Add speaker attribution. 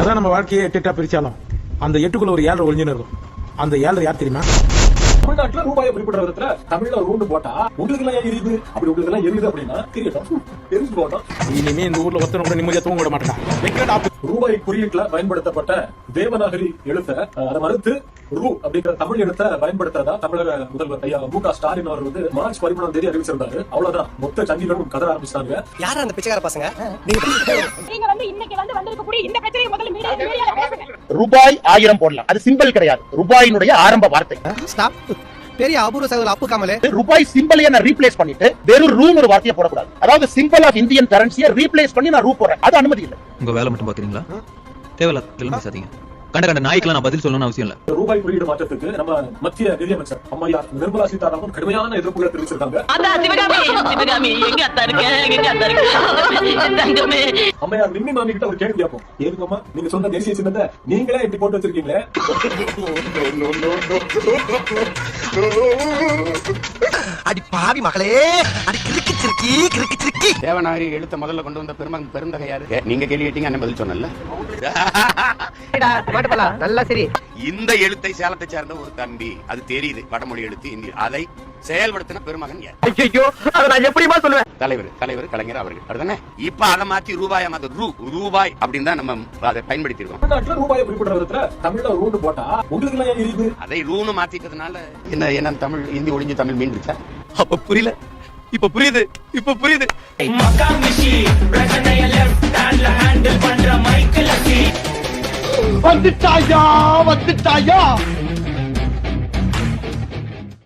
Speaker 1: அதான் நம்ம வாழ்க்கையை எட்டு எட்டா பிரிச்சாலும் அந்த எட்டுக்குள்ள ஒரு ஏழரை ஒளிஞ்சுன்னு இருக்கும். அந்த ஏழரை யார் தெரியுமா?
Speaker 2: தமிழ்நாட்டுல ரூபாயை குறிப்பிட்ட விதத்துல தமிழ்ல ஒரு ரூண்டு போட்டா உங்களுக்கு எல்லாம் ஏன் எரியுது அப்படி உங்களுக்கு எல்லாம் எரியுது அப்படின்னா தெரியட்டும் தெரிஞ்சு போட்டோம்
Speaker 1: இனிமே இந்த ஊர்ல ஒருத்தனை கூட நிம்மதியா தூங்க விட ஆப்பு.
Speaker 2: ரூபாய் குறியீட்டுல பயன்படுத்தப்பட்ட தேவநாகரி எழுத்த அதை மறுத்து ரூ அப்படிங்கிற தமிழ் எழுத்தை பயன்படுத்துறதா தமிழக முதல்வர் ஐயா மு க ஸ்டாலின் அவர் வந்து மார்ச் பதிமூணாம் தேதி அறிவிச்சிருந்தாரு. அவ்வளவுதான். மொத்த சண்டிகரும் கதற ஆரம்பிச்சிட்டாங்க.
Speaker 3: யாரா அந்த பிச்சைக்கார பசங்க? நீங்க
Speaker 4: நீங்க வந்து இன்னைக்கு வந்து வந்திருக்கக்கூடிய இந்த பிரச்சனையை முதல்ல மீடியா மீடியால பேசுங்க.
Speaker 5: ரூபாய் ஆயிரம் போடலாம். அது சிம்பிள் கிடையாது. ரூபாயினுடைய ஆரம்ப வார்த்தை.
Speaker 3: ஸ்டாப் பெரிய அபூர்வ சகோதரர் அப்பு காமலே
Speaker 5: ரூபாய் சிம்பிளையே நான் ரீப்ளேஸ் பண்ணிட்டு வெறும் ஒரு வார்த்தையை போடக்கூடாது. அதாவது சிம்பிள் ஆஃப் இந்தியன் கரன்சியை ரீப்ளேஸ் பண்ணி நான் ரூ போடுறேன். அது அனுமதி இல்லை.
Speaker 6: உங்க வேலை மட்டும் பாக்குறீங்களா? தேவையில்லாம் பேசாதீங்க. கண்ட கண்ட நாய்க்கெல்லாம் நான் பதில் சொல்லணும்னு அவசியம் இல்ல.
Speaker 2: ரூபாய் குறியீடு மாற்றத்துக்கு நம்ம மத்திய நிதியமைச்சர் அம்மையார் நிர்மலா சீதாராமன் கடுமையான எதிர்ப்புகளை தெரிவிச்சிருக்காங்க. அம்மையார் நிம்மி மாமி கிட்ட ஒரு கேள்வி கேட்போம். ஏதுக்கம்மா நீங்க சொன்ன தேசிய சின்னத்தை நீங்களே இப்படி போட்டு வச்சிருக்கீங்களே?
Speaker 3: அடி பாவி மகளே அடி கிறுக்கு சிறுக்கி கிறுக்கு சிறுக்கி.
Speaker 7: தேவநாகரி எழுத்த முதல்ல கொண்டு வந்த பெருமகன் பெருந்தகை யாரு ஏ, நீங்க கேள்வி கேட்டீங்க அண்ணன் பதில் சொன்னல
Speaker 3: நல்லா சரி.
Speaker 7: இந்த எழுத்தை சேலத்தை சேர்ந்த ஒரு தம்பி அது தெரியுது வடமொழி எழுத்து இந்தி. அதை செயல்படுத்தின பெருமகன் யார்?
Speaker 3: நான் எப்படிமா சொல்லுவேன்?
Speaker 7: தலைவர் தலைவர் கலைஞர் அவர்கள். அப்படிதானே இப்ப அதை மாத்தி ரூபாயா மாத்த. ரூ ரூபாய் அப்படின்னு தான் நம்ம அதை பயன்படுத்தி இருக்கோம்
Speaker 2: ரூபாயை குறிப்பிட்ட விதத்துல தமிழ்ல போட்டா உங்களுக்கு
Speaker 7: அதை ரூன்னு மாத்திட்டதுனால என்ன என்ன தமிழ் இந்தி ஒளிஞ்சு தமிழ் மீன் இருக்கா
Speaker 6: அப்ப புரியல. இப்ப புரியுது. இப்ப புரியுது.
Speaker 5: வந்துட்டாயா வந்துட்டாயா?